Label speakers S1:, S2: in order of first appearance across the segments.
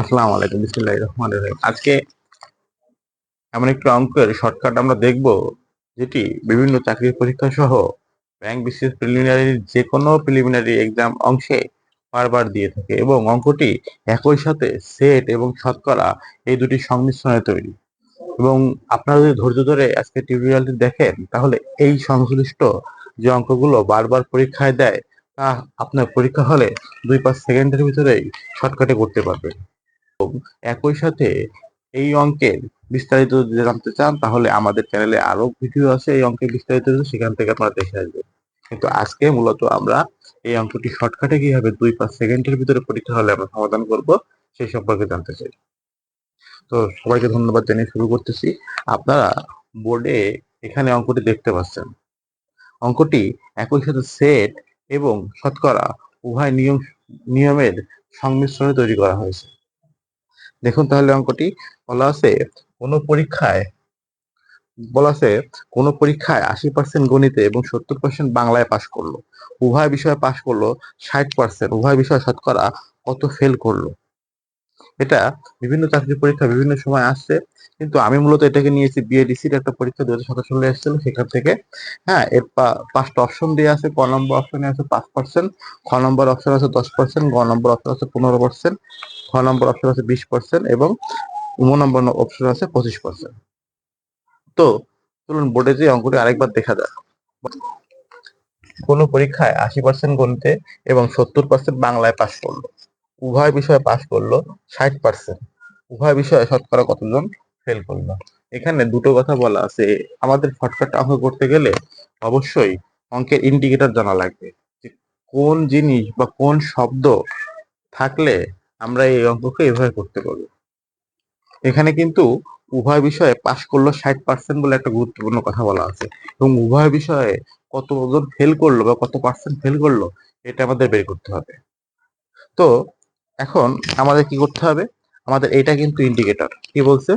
S1: আসসালামু আলাইকুম, বিসমিল্লাহির রহমানির রহিম। আজকে এমন একটি অঙ্কের শর্টকাট আমরা দেখব, যেটি বিভিন্ন চাকরির পরীক্ষা সহ ব্যাংক বিসিএস প্রিলিমিনারি যে কোনো প্রিলিমিনারি এক্সাম অংশে বারবার দিয়ে থাকে এবং অঙ্কটি একই সাথে সেট এবং শতকরা এই দুটি সংমিশ্রণে তৈরি। এবং আপনারা যদি ধৈর্য ধরে আজকে টিউটোরিয়ালটি দেখেন, তাহলে এই সংশ্লিষ্ট যে অঙ্কগুলো বারবার পরীক্ষায় দেয়, তা আপনার পরীক্ষা হলে দুই পাঁচ সেকেন্ডের ভিতরেই শর্টকাটে করতে পারবেন। একই সাথে এই অঙ্কের বিস্তারিত জানতে চান, তাহলে আমাদের চ্যানেলে আরও ভিডিও আছে এই অঙ্কের বিস্তারিত, সেখান থেকে আপনারা দেখে আসবেন। কিন্তু আজকে মূলত আমরা এই অঙ্কটি শর্টকাটে কীভাবে দুই পাঁচ সেকেন্ডের ভিতরে পরীক্ষা হলে আমরা সমাধান করব সেই সম্পর্কে জানতে চাই। তো সবাইকে ধন্যবাদ জানিয়ে শুরু করতেছি। আপনারা বোর্ডে এখানে অঙ্কটি দেখতে পাচ্ছেন। অঙ্কটি একই সাথে সেট এবং শতকরা উভয় নিয়ম, নিয়মের সংমিশ্রণে তৈরি করা হয়েছে। দেখুন তাহলে অঙ্কটি, বলা আছে কোন পরীক্ষায়, বলা আছে কোন পরীক্ষায় আশি পার্সেন্ট গণিতে এবং সত্তর পার্সেন্ট বাংলায় পাশ করল। উভয় বিষয়ে পাশ করল, ষাট পার্সেন্ট উভয় বিষয়ে শতকরা কত ফেল করল। এটা বিভিন্ন চাকরি পরীক্ষা বিভিন্ন সময় আসছে, কিন্তু আমি মূলত এটাকে নিয়েছি বিএডিসির একটা পরীক্ষা দু হাজার সালে এসেছিল, সেখান থেকে হ্যাঁ এর পাঁচটা অপশন দিয়ে আছে, ক নম্বর অপশনে আছে পাঁচ পার্সেন্ট খ নম্বর অপশন আছে দশ পার্সেন্ট গ নম্বর অপশন আছে পনেরো পার্সেন্ট খ নম্বর অপশন আছে বিশ পার্সেন্ট এবং উম নম্বর অপশন আছে পঁচিশ পার্সেন্ট তো চলুন বোর্ডে যে অঙ্কটি আরেকবার দেখা যাক। কোনো পরীক্ষায় আশি পার্সেন্ট গণিতে এবং সত্তর পার্সেন্ট বাংলায় পাশ করল। উভয় বিষয়ে পাশ করল ষাট পার্সেন্ট উভয় বিষয়ে শতকরা কতজন ফেল করল? এখানে দুটো কথা বলা আছে। আমাদের শর্টকাট অঙ্ক করতে গেলে অবশ্যই অঙ্কের ইন্ডিকেটর জানা লাগবে কোন জিনিস বা কোন শব্দ থাকলে আমরা এই অঙ্ককে এভাবে করতে পারব। এখানে কিন্তু উভয় বিষয়ে পাশ করল ষাট পার্সেন্ট বলে একটা গুরুত্বপূর্ণ কথা বলা আছে। এবং উভয় বিষয়ে কতজন ফেল করল বা কত পার্সেন্ট ফেল করল, এটা আমাদের বের করতে হবে। তো এখন আমাদের কি করতে হবে? আমাদের এটা কিন্তু ইন্ডিকেটর কি বলছে?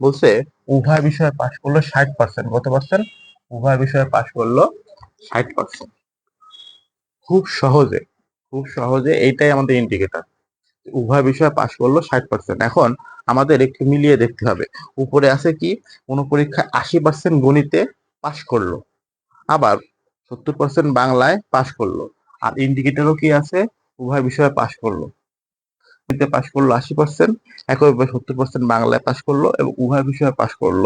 S1: বলছে উভয় বিষয়ে পাশ করল ষাট পার্সেন্ট কত পার্সেন্ট উভয় বিষয়ে পাশ করল ষাট পার্সেন্ট খুব সহজে খুব সহজে এইটাই আমাদের ইন্ডিকেটর উভয় বিষয়ে পাশ করল ষাট পার্সেন্ট এখন আমাদের একটু মিলিয়ে দেখতে হবে। উপরে আছে কি? কোনো পরীক্ষায় আশি পার্সেন্ট গণিতে পাশ করল। আবার সত্তর পার্সেন্ট বাংলায় পাশ করল। আর ইন্ডিকেটরও কি আছে? উভয় বিষয়ে পাশ করল। গণিতে পাশ করল আশি পার্সেন্ট একইভাবে সত্তর পার্সেন্ট বাংলায় পাশ করল এবং উভয় বিষয়ে পাশ করল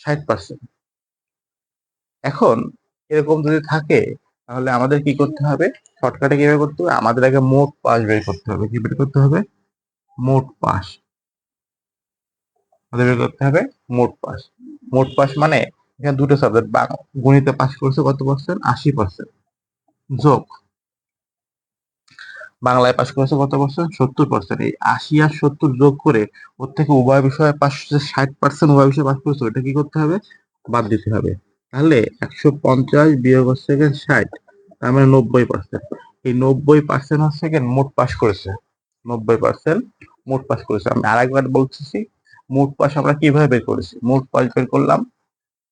S1: ষাট পার্সেন্ট এখন এরকম যদি থাকে তাহলে আমাদের কি করতে হবে? শর্টকাটে কীভাবে করতে হবে? আমাদের আগে মোট পাস বের করতে হবে। কি বের করতে হবে? মোট পাস আমাদের বের করতে হবে মোট পাস মোট পাস মানে এখানে দুটো সাবজেক্ট বা গণিতে পাস করছে কত পার্সেন্ট আশি পার্সেন্ট যোগ। বাংলায় পাস করেছে কত পার্সেন্ট সত্তর পার্সেন্ট এই আশি আর সত্তর যোগ করে ওর থেকে উভয় বিষয়ে পাস ষাট পার্সেন্ট উভয় বিষয়ে পাস করেছে এটা কি করতে হবে? বাদ দিতে হবে। তাহলে একশো পঞ্চাশ বিয়োগ হচ্ছে গিয়ে ষাট, তার মানে নব্বই পার্সেন্ট এই নব্বই পার্সেন্ট হচ্ছে গিয়ে মোট পাস করেছে। নব্বই পার্সেন্ট মোট পাস করেছে। আমি আরেকবার বলতেছি, মোট পাস আমরা কীভাবে বের করেছি? মোট পাস বের করলাম,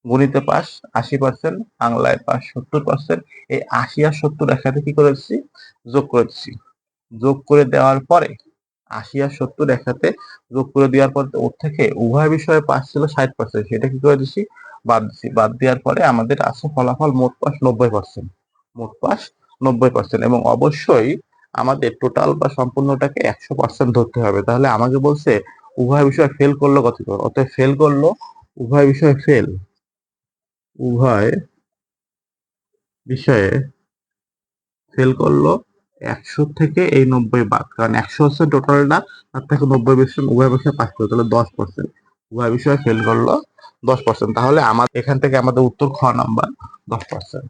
S1: গণিতে পাস আশি পার্সেন্ট বাংলায় পাস সত্তর পার্সেন্ট এই আশি আর সত্তর একসাথে কি করেছি? যোগ করেছি। যোগ করে দেওয়ার পরে, আশি আর সত্তর একসাথে যোগ করে দেওয়ার পর ওর থেকে উভয় বিষয়ে পাস ছিল ষাট পার্সেন্ট সেটা কি করে দিছি? বাদ দিছি বাদ দেওয়ার পরে আমাদের আছে ফলাফল মোট পাস নব্বই পার্সেন্ট মোট পাস নব্বই পার্সেন্ট এবং অবশ্যই আমাদের টোটাল বা সম্পূর্ণটাকে একশো পার্সেন্ট ধরতে হবে। তাহলে আমাকে বলছে, উভয় বিষয়ে ফেল করল কত অতএব ফেল করল, উভয় বিষয়ে ফেল উভয় বিষয়ে ফেল করল একশো থেকে এই নব্বই বাদ। কারণ একশো হচ্ছে টোটালটা তার থেকে নব্বই পার্সেন্ট উভয় বিষয়ে পাস করল, তাহলে দশ পার্সেন্ট উভয় বিষয়ে ফেল করল দশ পার্সেন্ট তাহলে আমার এখান থেকে আমাদের উত্তর খ নাম্বার দশ পার্সেন্ট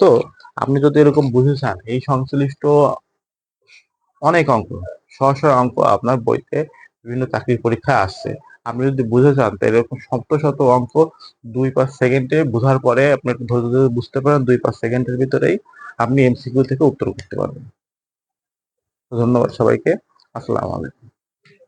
S1: তো আপনি যদি এরকম বুঝে চান, এই সংশ্লিষ্ট অনেক অঙ্ক সহ অঙ্ক আপনার বইতে বিভিন্ন চাকরির পরীক্ষা আসছে। আপনি যদি বুঝে চান, তাহলে এরকম শত শত অঙ্ক দুই পাঁচ সেকেন্ডে বোঝার পরে আপনি ধৈর্য ধরে বুঝতে পারেন, দুই পাঁচ সেকেন্ডের ভিতরেই আপনি এমসিকিউ থেকে উত্তর করতে পারবেন। ধন্যবাদ সবাইকে। আসসালামু আলাইকুম।